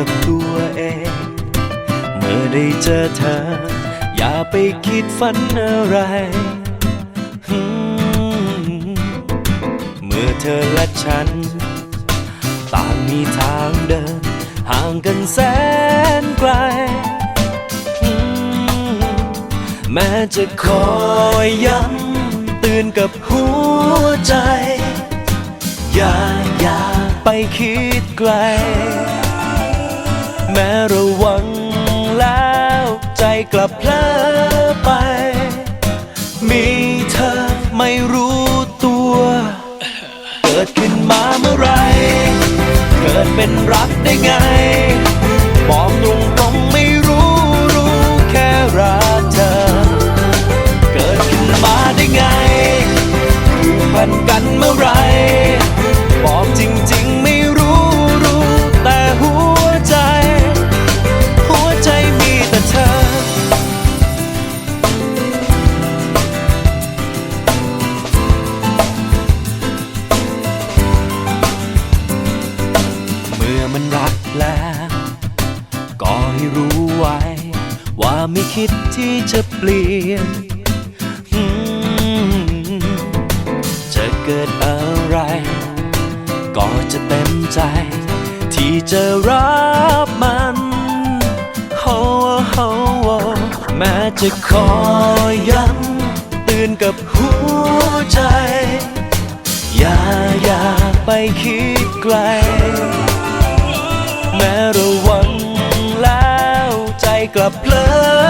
กับตัวเอง เมื่อได้เจอเธอ อย่าไปคิดฝันอะไร เมื่อเธอและฉัน ต่างมีทางเดิน ห่างกันแสนไกล แม้จะคอยย้ำเตือนกับหัวใจ อย่าอย่าไปคิดไกล กลับเพลอไป มีเธอไม่รู้ตัว เกิดขึ้นมาเมื่อไร เกิดเป็นรักได้ไงบอกตรงตรงๆไม่รู้รู้แค่รักเธอ เกิดขึ้นมาได้ไงผูกพัน มื่อมันรักแล้วก็ให้รู้ไว้ ว่าไม่คิดที่จะเปลี่ยน จะเกิดอะไร ก็จะเต็มใจ ที่จะรับมันโอ้โอ้โอ้แม้จะคอยย้ำตือนกับหัวใจ อย่าอย่าไปคิดไกล กลับเพลิน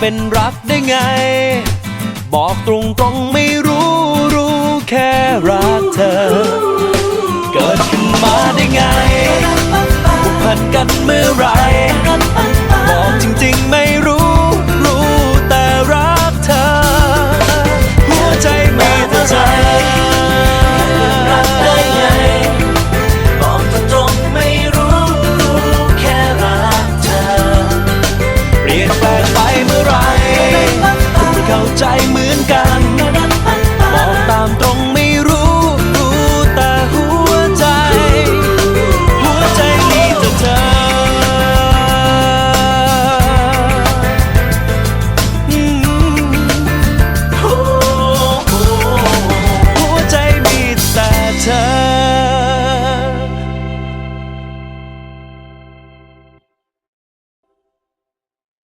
เป็นรักได้ไง บอกตรงตรงไม่รู้รู้แค่รักเธอ เกิดขึ้นมาได้ไงผูกพันกันเมื่อไร